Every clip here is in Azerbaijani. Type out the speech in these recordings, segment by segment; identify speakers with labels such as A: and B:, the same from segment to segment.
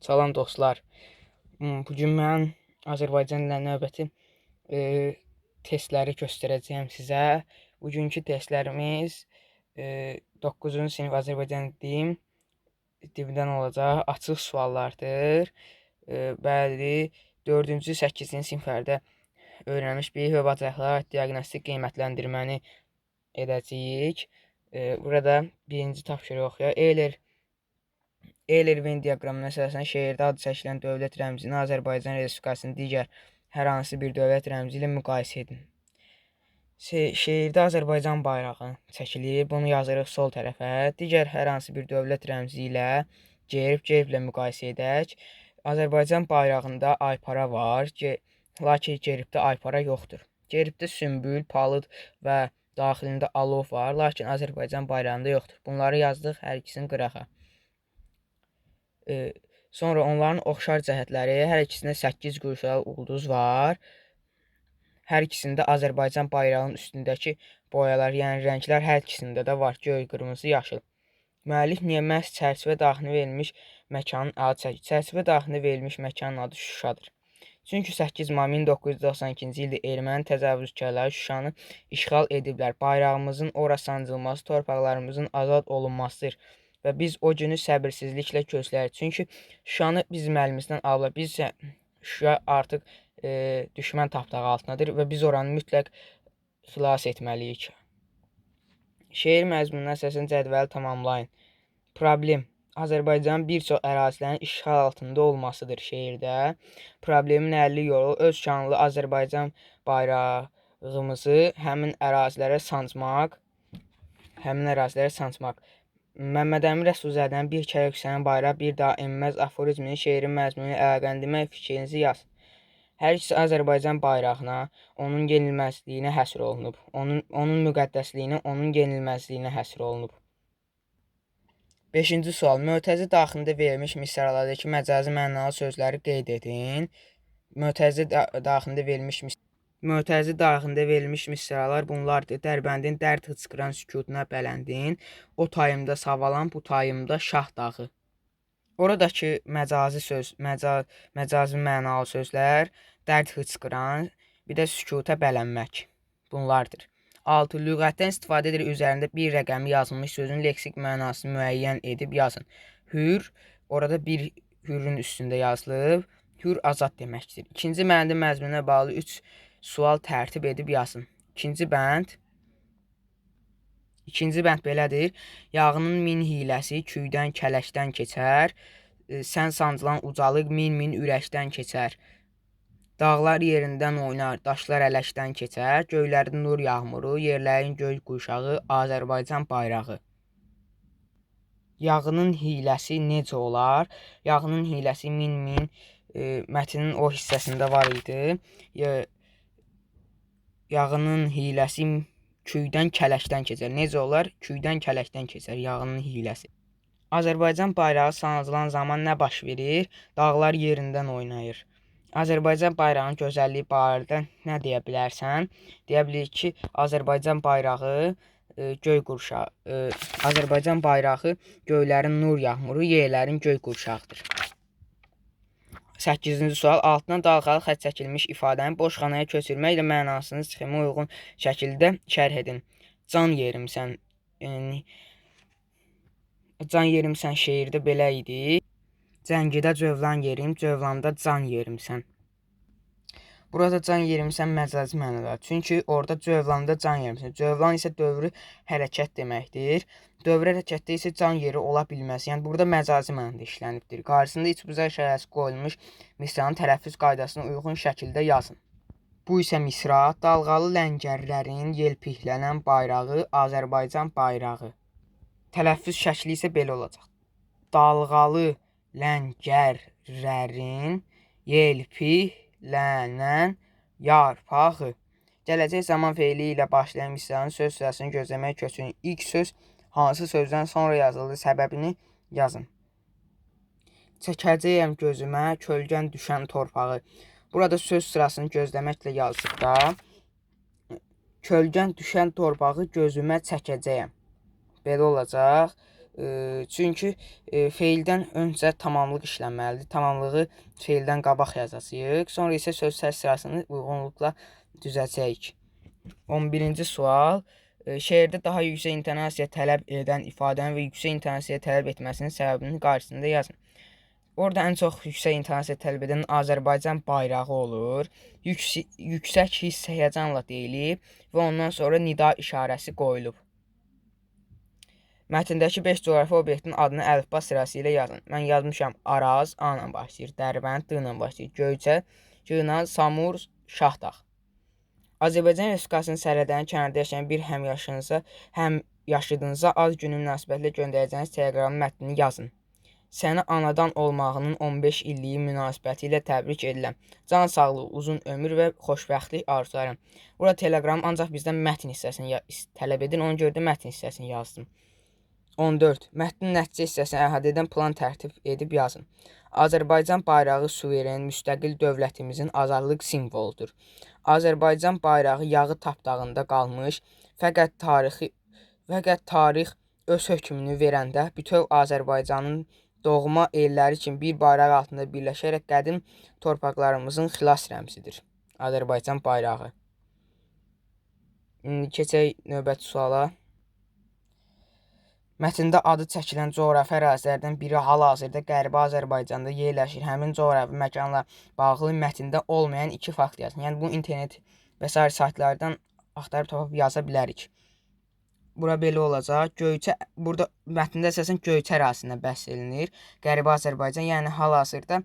A: Salam dostlar. Hmm, Bu gün mən Azərbaycan dilində növbəti e, testləri göstərəcəyəm sizə. Bugünkü testlərimiz e, 9-cu sinif Azərbaycan dilim dilindən olacaq. Açıq suallardır. E, bəli, 4-cü, 8-ci siniflərdə öyrənmiş bacarıqlara aid diaqnostik qiymətləndirməni edəcəyik. E, burada birinci tapşırıq oxuyaq. Euler Euler Venn diaqramına əsasən şeirdə adı çəkilən dövlət rəmzini Azərbaycan Respublikasının digər hər hansı bir dövlət rəmzi ilə müqayisə edin. Se- Şeirdə Azərbaycan bayrağı çəkilir. Bunu yazırıq sol tərəfə. Digər hər hansı bir dövlət rəmzi ilə gerb, gerblə müqayisə edək. Azərbaycan bayrağında aypara var, ge lakin gerbdə aypara yoxdur. Gerbdə sümbül, palıd və daxilində alov var, lakin Azərbaycan bayrağında yoxdur. Bunları yazdıq hər ikisini qırağa. Sonra onların oxşar cəhətləri, hər ikisində 8 qurşalı ulduz var. Hər ikisində Azərbaycan bayrağının üstündəki boyalar, yəni rənglər hər ikisində də var. Göy, qırmızı, yaşıl. Müəllif niyə məhz çərçivə daxilində verilmiş məkanın adı çəkir? Çərçivə daxilində verilmiş məkanın adı Şuşadır. Çünki 8 may 1992-ci ildə erməni təcavüzkarları Şuşanı işğal ediblər. Bayrağımızın ora sancılması torpaqlarımızın azad olunmasıdır və biz o günü səbirsizliklə gözləyirik. Çünki Şuşanı bizim əlimizdən alıblar. Biz isə Şuşa artıq e, düşmən tapdağı altındadır və biz oranı mütləq xilas etməliyik. Şeir məzmununa əsasən cədvəli tamamlayın. Problem Azərbaycanın bir çox ərazilərin işğal altında olmasıdır şeirdə. Problemin həlli yolu öz şanlı Azərbaycan bayrağımızı həmin ərazilərə sancmaq, həmin ərazilərə sancmaq. Məmmədəmin Rəsulzadənin bir kərə yüksələn bayrağı bir daha enməz aforizmini şeirin məzmunu əlaqələndirmək fikrinizi yaz. Hər ikisi Azərbaycan bayrağına, onun yenilməzliyinə həsr olunub. Onun onun müqəddəsliyinə, onun yenilməzliyinə həsr olunub. 5-ci sual. Mötəzi daxilində verilmiş misralardakı məcazi mənalı sözləri qeyd edin. Mötəzi da daxilində verilmiş Mötəzi daxilində verilmiş misralar bunlardır. Dərbəndin dərd hıçqıran sükutuna bələndin. O tayımda savalan, bu tayımda şah dağı. Oradakı məcazi söz, məca məcazi mənalı sözlər dərd hıçqıran, bir də sükuta bələnmək. Bunlardır. 6. Lüğətdən istifadə edilir üzərində bir rəqəmi yazılmış sözün leksik mənasını müəyyən edib yazın. Hür, orada bir hürün üstündə yazılıb. Hür azad deməkdir. İkinci bəndin məzmununa bağlı 3 sual tərtib edib yazın. İkinci bənd İkinci bənd belədir. Yağının min hiləsi küydən, kələşdən keçər. E, Sən sancılan ucalıq min-min ürəkdən keçər. Dağlar yerindən oynar, daşlar ələşdən keçər. Göylərin nur yağmuru, yerlərin göy quşağı, Azərbaycan bayrağı. Yağının hiləsi necə olar? Yağının hiləsi min-min e, mətnin o hissəsində var idi. E, yağının hiləsi küydən kələşdən keçər. Necə olar? Küydən kələşdən keçər yağının hiləsi. Azərbaycan bayrağı sancılan zaman nə baş verir? Dağlar yerindən oynayır. Azərbaycan bayrağının gözəlliyi barədə nə deyə bilərsən? Deyə bilərik ki, Azərbaycan bayrağı e, göy qurşağı, e, Azərbaycan bayrağı göylərin nur yağmuru, yerlərin göy qurşağıdır. 8-ci sual altına dalğalı xətt çəkilmiş ifadəni boş xanaya köçürməklə mənasını sxemə uyğun şəkildə şərh edin. Can yerimsən. Yəni can yerimsən şeirdə belə idi. Cəngidə cövlan yerim, cövlanda can yerimsən. Burada can yerimsən məcazi mənada. Çünki orada cövlanda can yerimsən. Cövlan isə dövrü hərəkət deməkdir. Dövr hərəkətdə isə can yeri ola bilməz. Yəni burada məcazi mənada işlənibdir. Qarşısında içbuzar işarəsi qoyulmuş misranın tələffüz qaydasına uyğun şəkildə yazın. Bu isə misra dalğalı ləngərlərin yelpiklənən bayrağı Azərbaycan bayrağı. Tələffüz şəkli isə belə olacaq. Dalğalı ləngərlərin yelpiklənən yarpağı. Gələcək zaman feili ilə başlayan misranın söz sırasını gözləmək köçün. İlk söz hansı sözdən sonra yazıldı, səbəbini yazın. Çəkəcəyəm gözümə kölgən düşən torpağı. Burada söz sırasını gözləməklə yazıq da. Kölgən düşən torpağı gözümə çəkəcəyəm. Belə olacaq. Çünki e, feildən öncə tamamlıq işlənməlidir. Tamamlığı feildən qabaq yazacağıq. Sonra isə sözsəz sırasını uyğunluqla düzəltəcəyik. 11-ci sual. E, şeirdə daha yüksək intonasiya tələb edən ifadənin və yüksək intonasiya tələb etməsinin səbəbini qarşısında yazın. Orada ən çox yüksək intonasiya tələb edən Azərbaycan bayrağı olur. Yüksək, yüksək hiss həyəcanla deyilib və ondan sonra nida işarəsi qoyulub. Mətndəki 5 coğrafi obyektin adını əlifba sırası ilə yazın. Mən yazmışam Araz, A ilə başlayır, Dərbənd, D ilə başlayır, Göyçə, G ilə Samur, Şahdağ. Azərbaycan Respublikasının sərhədlərinin kənarında yaşayan bir həmyaşınıza, həm yaşıdınıza az günü münasibətilə göndərəcəyiniz teleqram mətnini yazın. Səni anadan olmağının 15 illiyi münasibətilə təbrik edirəm. Can sağlığı, uzun ömür və xoşbəxtlik arzularım. Burada teleqram ancaq bizdən mətn hissəsini tələb edir, ona görə də mətn hissəsini yazdım. 14. Mətnin nəticə hissəsini əhatə edən plan tərtib edib yazın. Azərbaycan bayrağı suveren, müstəqil dövlətimizin azadlıq simvoludur. Azərbaycan bayrağı yağı tapdağında qalmış, fəqət tarixi fəqət tarix öz hökmünü verəndə bütöv Azərbaycanın doğma elləri kimi bir bayraq altında birləşərək qədim torpaqlarımızın xilas rəmzidir. Azərbaycan bayrağı. İndi keçək növbəti suala. Mətndə adı çəkilən coğrafi ərazilərdən biri hal-hazırda Qərbi Azərbaycanda yerləşir. Həmin coğrafi məkanla bağlı mətndə olmayan iki fakt yazın. Yəni bu internet və sair saytlardan axtarıb tapıb yaza bilərik. Bura belə olacaq. Göyçə burada mətndə əsasən Göyçə ərazisindən bəhs edilir. Qərbi Azərbaycan, yəni hal-hazırda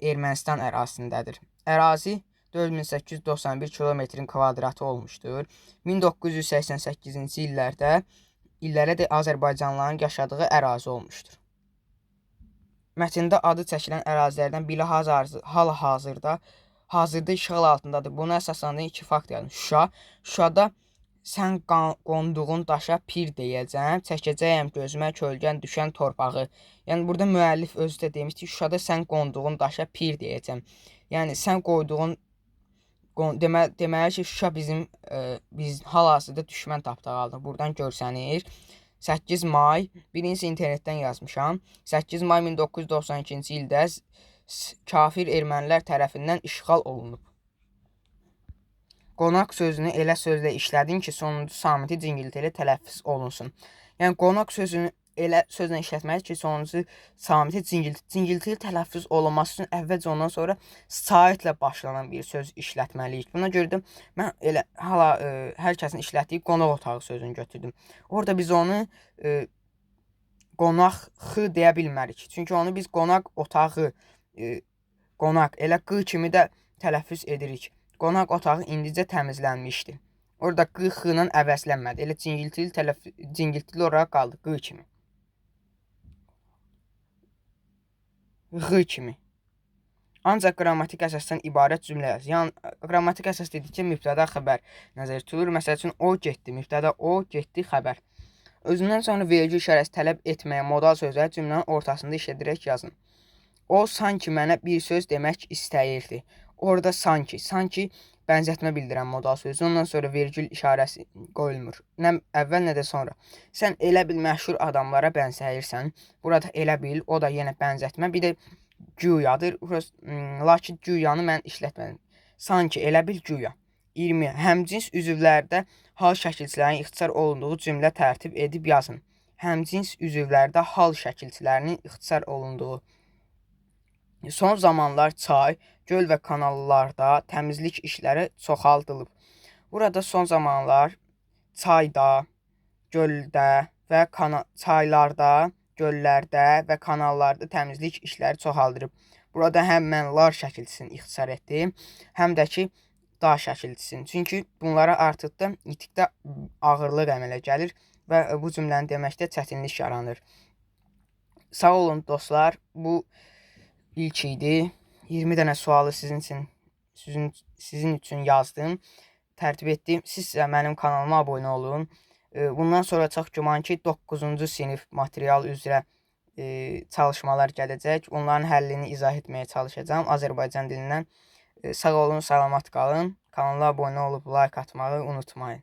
A: Ermənistan ərazisindədir. Ərazi 4891 kilometrin kvadratı olmuşdur. 1988-ci illərdə illərə Azərbaycanlıların yaşadığı ərazi olmuşdur. Mətndə adı çəkilən ərazilərdən biri hal-hazırda hazırda işğal altındadır. Buna əsaslandıran iki fakt yazın. Şuşa, Şuşada sən qonduğun daşa pir deyəcəm, çəkəcəyəm gözümə kölgən düşən torpağı. Yəni burada müəllif özü də demişdi, Şuşada sən qonduğun daşa pir deyəcəm. Yəni sən qoyduğun demə deməli ki, Şuşa bizim ə, e, biz hal-hazırda düşmən tapdağı aldı. Burdan görsənir. 8 may, birincisi internetdən yazmışam. 8 may 1992-ci ildə kafir ermənilər tərəfindən işğal olunub. Qonaq sözünü elə sözlə işlədin ki, sonuncu samiti cingilti ilə tələffüz olunsun. Yəni qonaq sözünü elə sözlə işlətməlidir ki, sonuncu samiti cingilti, cingilti tələffüz olunması üçün əvvəlcə ondan sonra saitlə başlanan bir söz işlətməliyik. Buna görə də mən elə hala ə, e, hər kəsin işlətdiyi qonaq otağı sözünü götürdüm. Orada biz onu ə, e, qonaq x deyə bilmərik. Çünki onu biz qonaq otağı, ə, e, qonaq elə q kimi də tələffüz edirik. Qonaq otağı indicə təmizlənmişdi. Orada q x ilə əvəzlənmədi. Elə cingiltili tələf cingiltili olaraq qaldı q kimi. Ğ kimi. Ancaq qrammatik əsasdan ibarət cümlə yaz. Yəni qrammatik əsas dedikcə mübtəda xəbər nəzərdə tutulur. Məsəl üçün o getdi, mübtəda o getdi xəbər. Özündən sonra vergül işarəsi tələb etməyə modal sözləri cümlənin ortasında işlədirək yazın. O sanki mənə bir söz demək istəyirdi. Orada sanki, sanki bənzətmə bildirən modal sözü, ondan sonra vergül işarəsi qoyulmur. Nə əvvəl, nə də sonra. Sən elə bil məşhur adamlara bənzəyirsən. Burada elə bil, o da yenə bənzətmə. Bir də güyadır. Lakin güyanı mən işlətmədim. Sanki elə bil güya. 20. Həmcins üzvlərdə hal şəkilçilərinin ixtisar olunduğu cümlə tərtib edib yazın. Həmcins üzvlərdə hal şəkilçilərinin ixtisar olunduğu Son zamanlar çay, göl və kanallarda təmizlik işləri çoxaldılıb. Burada son zamanlar çayda, göldə və çaylarda, göllərdə və kanallarda təmizlik işləri çoxaldırıb. Burada həm mən lar şəkilçisini ixtisar etdim, həm də ki da şəkilçisini. Çünki bunlara artıq da itikdə ağırlıq əmələ gəlir və bu cümləni deməkdə çətinlik yaranır. Sağ olun dostlar. Bu ilk idi. 20 dənə sualı sizin üçün sizin sizin üçün yazdım, tərtib etdim. Siz də mənim kanalıma abunə olun. Bundan sonra çox güman ki 9-cu sinif material üzrə e, çalışmalar gələcək. Onların həllini izah etməyə çalışacağam Azərbaycan dilindən. E, sağ olun, salamat qalın. Kanala abunə olub like atmağı unutmayın.